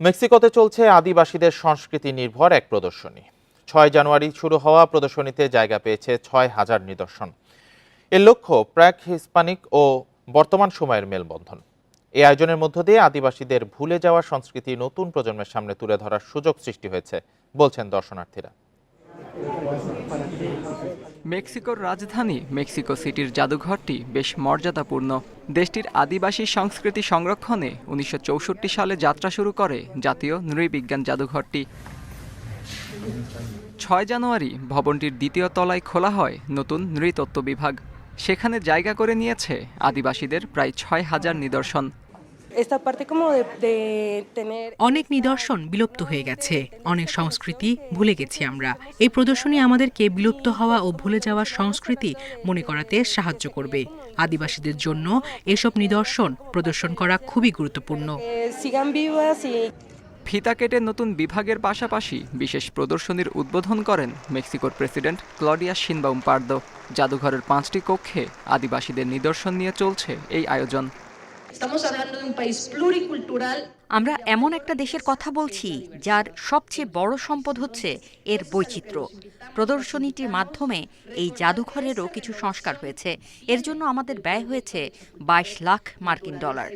মেক্সিকোতে চলছে আদিবাসীদের সংস্কৃতি নির্ভর এক প্রদর্শনী। ছয় জানুয়ারি শুরু হওয়া প্রদর্শনীতে জায়গা পেয়েছে ছয় হাজার নিদর্শন। এর লক্ষ্য প্রাক হিসপানিক ও বর্তমান সময়ের মেলবন্ধন। এই আয়োজনের মধ্য দিয়ে আদিবাসীদের ভুলে যাওয়া সংস্কৃতি নতুন প্রজন্মের সামনে তুলে ধরার সুযোগ সৃষ্টি হয়েছে, বলছেন দর্শনার্থীরা। মেক্সিকোর রাজধানী মেক্সিকো সিটির জাদুঘরটি বেশ মর্যাদাপূর্ণ। দেশটির আদিবাসী সংস্কৃতি সংরক্ষণে উনিশশো চৌষট্টি সালে যাত্রা শুরু করে জাতীয় নৃবিজ্ঞান জাদুঘরটি। ছয় জানুয়ারি ভবনটির দ্বিতীয় তলায় খোলা হয় নতুন নৃতত্ত্ব বিভাগ। সেখানে জায়গা করে নিয়েছে আদিবাসীদের প্রায় ছয় হাজার নিদর্শন। অনেক নিদর্শন বিলুপ্ত হয়ে গেছে। অনেক সংস্কৃতি ভুলে গেছি আমরা। এই প্রদর্শনী আমাদেরকে বিলুপ্ত হওয়া ও ভুলে যাওয়ার সংস্কৃতি মনে করাতে সাহায্য করবে। আদিবাসীদের জন্য এসব নিদর্শন প্রদর্শন করা খুবই গুরুত্বপূর্ণ। Eh, ফিতা কেটে নতুন বিভাগের পাশাপাশি বিশেষ প্রদর্শনীর উদ্বোধন করেন মেক্সিকোর প্রেসিডেন্ট ক্লডিয়া শিনবাউম পার্দো। জাদুঘরের পাঁচটি কক্ষে আদিবাসীদের নিদর্শন নিয়ে চলছে এই আয়োজন। Estamos hablando de un país pluricultural. আমরা এমন একটা দেশের কথা বলছি যার সবচেয়ে বড় সম্পদ হচ্ছে এর বৈচিত্র্য। প্রদর্শনীটির মাধ্যমে এই জাদুঘরেরও কিছু সংস্কার হয়েছে। এর জন্য আমাদের ব্যয় হয়েছে বাইশ লাখ মার্কিন ডলার।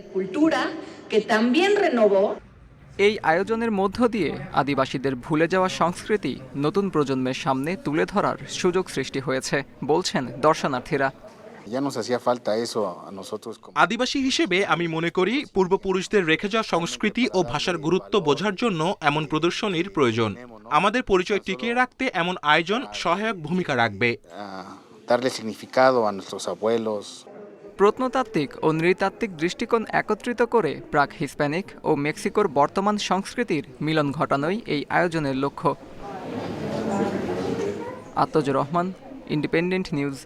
এই আয়োজনের মধ্য দিয়ে আদিবাসীদের ভুলে যাওয়া সংস্কৃতি নতুন প্রজন্মের সামনে তুলে ধরার সুযোগ সৃষ্টি হয়েছে বলছেন দর্শনার্থীরা। আদিবাসী হিসেবে আমি মনে করি পূর্বপুরুষদের রেখে যাওয়া সংস্কৃতি ও ভাষার গুরুত্ব বোঝার জন্য এমন প্রদর্শনীর প্রয়োজন। আমাদের পরিচয় টিকিয়ে রাখতে এমন আয়োজন সহায়ক ভূমিকা রাখবে। প্রত্নতাত্ত্বিক ও নৃতাত্ত্বিক দৃষ্টিকোণ একত্রিত করে প্রাক হিসপ্যানিক ও মেক্সিকোর বর্তমান সংস্কৃতির মিলন ঘটানোই এই আয়োজনের লক্ষ্য। আত্মজ রহমান ইন্ডিপেন্ডেন্ট নিউজ